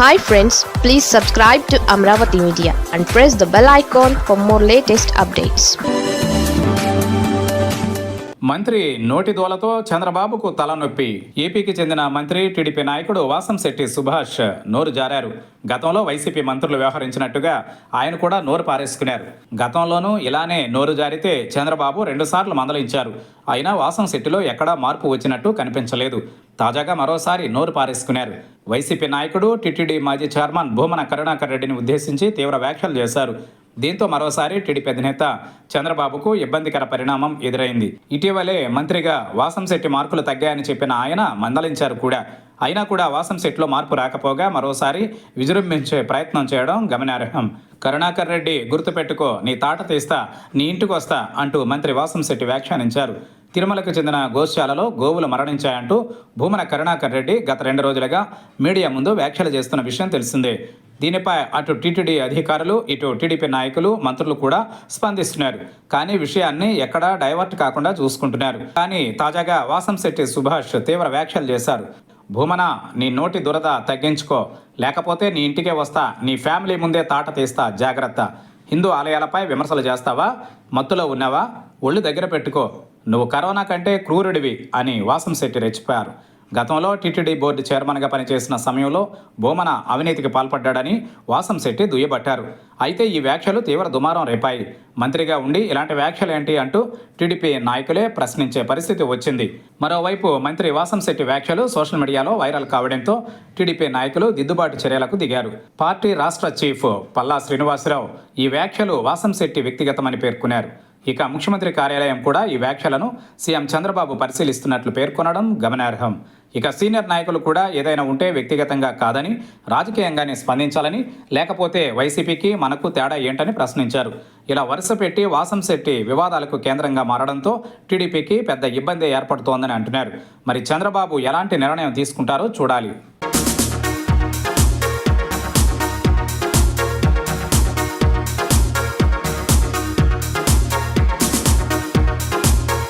Hi friends please subscribe to Amaravati media and press the bell icon for more latest updates మంత్రి నోటి దోలతో చంద్రబాబుకు తలనొప్పి. ఏపీకి చెందిన మంత్రి టీడీపీ నాయకుడు వాసంశెట్టి సుభాష్ నోరు జారారు. గతంలో వైసీపీ మంత్రులు వ్యవహరించినట్టుగా ఆయన కూడా నోరు పారేసుకున్నారు. గతంలోనూ ఇలానే నోరు జారితే చంద్రబాబు రెండుసార్లు మందలించారు. అయినా వాసం శెట్టిలో ఎక్కడా మార్పు వచ్చినట్టు కనిపించలేదు. తాజాగా మరోసారి నోరు పారేసుకున్నారు. వైసీపీ నాయకుడు టిటిడి మాజీ చైర్మన్ భూమన కరుణాకర్ రెడ్డిని ఉద్దేశించి తీవ్ర వ్యాఖ్యలు చేశారు. దీంతో మరోసారి టీడీపీ అధినేత చంద్రబాబుకు ఇబ్బందికర పరిణామం ఎదురైంది. ఇటీవలే మంత్రిగా వాసంశెట్టి మార్కులు తగ్గాయని చెప్పిన ఆయన మందలించారు కూడా. అయినా కూడా వాసంశెట్టిలో మార్పు రాకపోగా మరోసారి విజృంభించే ప్రయత్నం చేయడం గమనార్హం. కరుణాకర్ రెడ్డి గుర్తుపెట్టుకో నీ తాట తీస్తా నీ ఇంటికి వస్తా అంటూ మంత్రి వాసంశెట్టి వ్యాఖ్యానించారు. తిరుమలకు చెందిన గోశాలలో గోవులు మరణించాయంటూ భూమన కరుణాకర్ రెడ్డి గత రెండు రోజులుగా మీడియా ముందు వ్యాఖ్యలు చేస్తున్న విషయం తెలిసిందే. దీనిపై అటు టీటీడీ అధికారులు ఇటు టీడీపీ నాయకులు మంత్రులు కూడా స్పందిస్తున్నారు. కానీ విషయాన్ని ఎక్కడా డైవర్ట్ కాకుండా చూసుకుంటున్నారు. కానీ తాజాగా వాసంశెట్టి సుభాష్ తీవ్ర వ్యాఖ్యలు చేశారు. భూమన నీ నోటి దురద తగ్గించుకో. లేకపోతే నీ ఇంటికే వస్తా. నీ ఫ్యామిలీ ముందే తాట తీస్తా. జాగ్రత్త. హిందూ ఆలయాలపై విమర్శలు చేస్తావా? మత్తులో ఉన్నావా? ఒళ్ళు దగ్గర పెట్టుకో. నువ్వు కరోనా కంటే క్రూరుడివి అని వాసంశెట్టి రెచ్చిపోయారు. గతంలో టీటీడీ బోర్డు చైర్మన్గా పనిచేసిన సమయంలో బోమన అవినీతికి పాల్పడ్డాడని వాసంశెట్టి దుయ్యబట్టారు. అయితే ఈ వ్యాఖ్యలు తీవ్ర దుమారం రేపాయి. మంత్రిగా ఉండి ఇలాంటి వ్యాఖ్యలు ఏంటి అంటూ టీడీపీ నాయకులే ప్రశ్నించే పరిస్థితి వచ్చింది. మరోవైపు మంత్రి వాసంశెట్టి వ్యాఖ్యలు సోషల్ మీడియాలో వైరల్ కావడంతో టీడీపీ నాయకులు దిద్దుబాటు చర్యలకు దిగారు. పార్టీ రాష్ట్ర చీఫ్ పల్లా శ్రీనివాసరావు ఈ వ్యాఖ్యలు వాసంశెట్టి వ్యక్తిగతమని పేర్కొన్నారు. ఇక ముఖ్యమంత్రి కార్యాలయం కూడా ఈ వ్యాఖ్యలను సీఎం చంద్రబాబు పరిశీలిస్తున్నట్లు పేర్కొనడం గమనార్హం. ఇక సీనియర్ నాయకులు కూడా ఏదైనా ఉంటే వ్యక్తిగతంగా కాదని రాజకీయంగానే స్పందించాలని లేకపోతే వైసీపీకి మనకు తేడా ఏంటని ప్రశ్నించారు. ఇలా వరుస పెట్టి వాసంశెట్టి వివాదాలకు కేంద్రంగా మారడంతో టీడీపీకి పెద్ద ఇబ్బంది ఏర్పడుతోందని అంటున్నారు. మరి చంద్రబాబు ఎలాంటి నిర్ణయం తీసుకుంటారో చూడాలి.